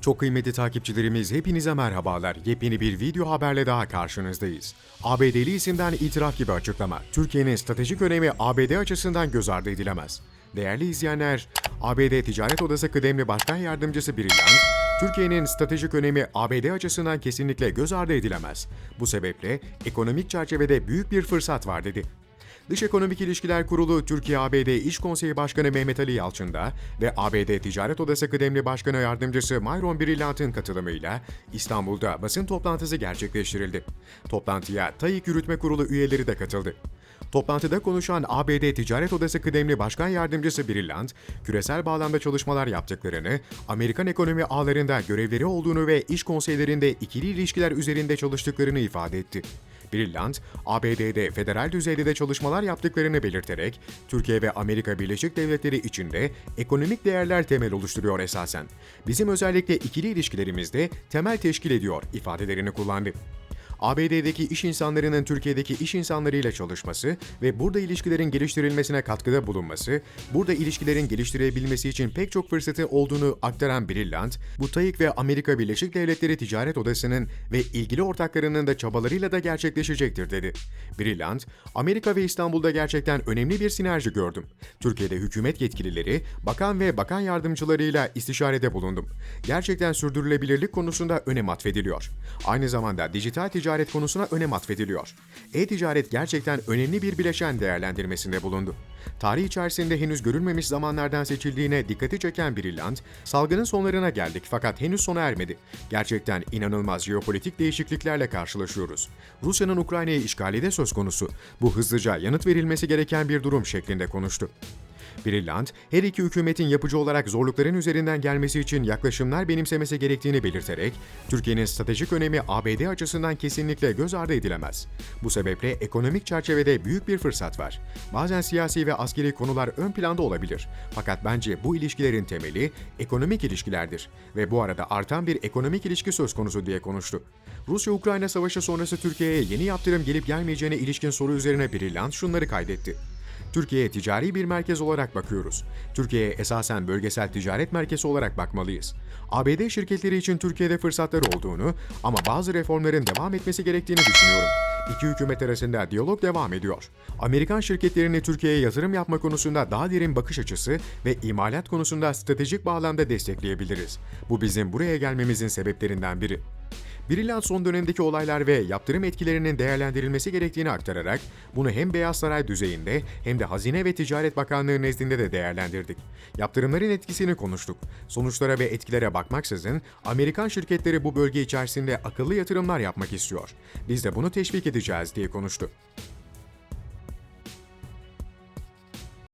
Çok kıymetli takipçilerimiz hepinize merhabalar. Yepyeni bir video haberle daha karşınızdayız. ABD'li isimden itiraf gibi açıklama. Türkiye'nin stratejik önemi ABD açısından göz ardı edilemez. Değerli izleyenler, ABD Ticaret Odası kıdemli başkan yardımcısı Brilliant, Türkiye'nin stratejik önemi ABD açısından kesinlikle göz ardı edilemez. Bu sebeple ekonomik çerçevede büyük bir fırsat var dedi. Dış Ekonomik İlişkiler Kurulu Türkiye-ABD İş Konseyi Başkanı Mehmet Ali Yalçın'da ve ABD Ticaret Odası Kıdemli Başkanı Yardımcısı Myron Brillant'ın katılımıyla İstanbul'da basın toplantısı gerçekleştirildi. Toplantıya TAİK Yürütme Kurulu üyeleri de katıldı. Toplantıda konuşan ABD Ticaret Odası Kıdemli Başkan Yardımcısı Brillant, küresel bağlamda çalışmalar yaptıklarını, Amerikan ekonomi ağlarında görevleri olduğunu ve iş konseylerinde ikili ilişkiler üzerinde çalıştıklarını ifade etti. Brillant, ABD'de federal düzeyde de çalışmalar yaptıklarını belirterek, Türkiye ve Amerika Birleşik Devletleri içinde ekonomik değerler temel oluşturuyor esasen. Bizim özellikle ikili ilişkilerimizde temel teşkil ediyor ifadelerini kullandı. ABD'deki iş insanlarının Türkiye'deki iş insanlarıyla çalışması ve burada ilişkilerin geliştirilmesine katkıda bulunması, burada ilişkilerin geliştirebilmesi için pek çok fırsatı olduğunu aktaran Brillant, bu TAİK ve Amerika Birleşik Devletleri Ticaret Odası'nın ve ilgili ortaklarının da çabalarıyla da gerçekleşecektir dedi. Brillant, Amerika ve İstanbul'da gerçekten önemli bir sinerji gördüm. Türkiye'de hükümet yetkilileri, bakan ve bakan yardımcılarıyla istişarede bulundum. Gerçekten sürdürülebilirlik konusunda önem atfediliyor. Aynı zamanda dijital ticaret konusuna önem atfediliyor. E-ticaret gerçekten önemli bir bileşen değerlendirmesinde bulundu. Tarih içerisinde henüz görülmemiş zamanlardan seçildiğine dikkati çeken Brillant, salgının sonlarına geldik fakat henüz sona ermedi. Gerçekten inanılmaz jeopolitik değişikliklerle karşılaşıyoruz. Rusya'nın Ukrayna'yı işgali de söz konusu. Bu hızlıca yanıt verilmesi gereken bir durum şeklinde konuştu. Brillant, her iki hükümetin yapıcı olarak zorlukların üzerinden gelmesi için yaklaşımlar benimsemesi gerektiğini belirterek, Türkiye'nin stratejik önemi ABD açısından kesinlikle göz ardı edilemez. Bu sebeple ekonomik çerçevede büyük bir fırsat var. Bazen siyasi ve askeri konular ön planda olabilir. Fakat bence bu ilişkilerin temeli ekonomik ilişkilerdir ve bu arada artan bir ekonomik ilişki söz konusu diye konuştu. Rusya-Ukrayna savaşı sonrası Türkiye'ye yeni yaptırım gelip gelmeyeceğine ilişkin soru üzerine Brillant şunları kaydetti. Türkiye'ye ticari bir merkez olarak bakıyoruz. Türkiye'ye esasen bölgesel ticaret merkezi olarak bakmalıyız. ABD şirketleri için Türkiye'de fırsatlar olduğunu ama bazı reformların devam etmesi gerektiğini düşünüyorum. İki hükümet arasında diyalog devam ediyor. Amerikan şirketlerini Türkiye'ye yatırım yapma konusunda daha derin bakış açısı ve imalat konusunda stratejik bağlamda destekleyebiliriz. Bu bizim buraya gelmemizin sebeplerinden biri. Brillant son dönemdeki olaylar ve yaptırım etkilerinin değerlendirilmesi gerektiğini aktararak bunu hem Beyaz Saray düzeyinde hem de Hazine ve Ticaret Bakanlığı nezdinde de değerlendirdik. Yaptırımların etkisini konuştuk. Sonuçlara ve etkilere bakmaksızın Amerikan şirketleri bu bölge içerisinde akıllı yatırımlar yapmak istiyor. Biz de bunu teşvik edeceğiz diye konuştu.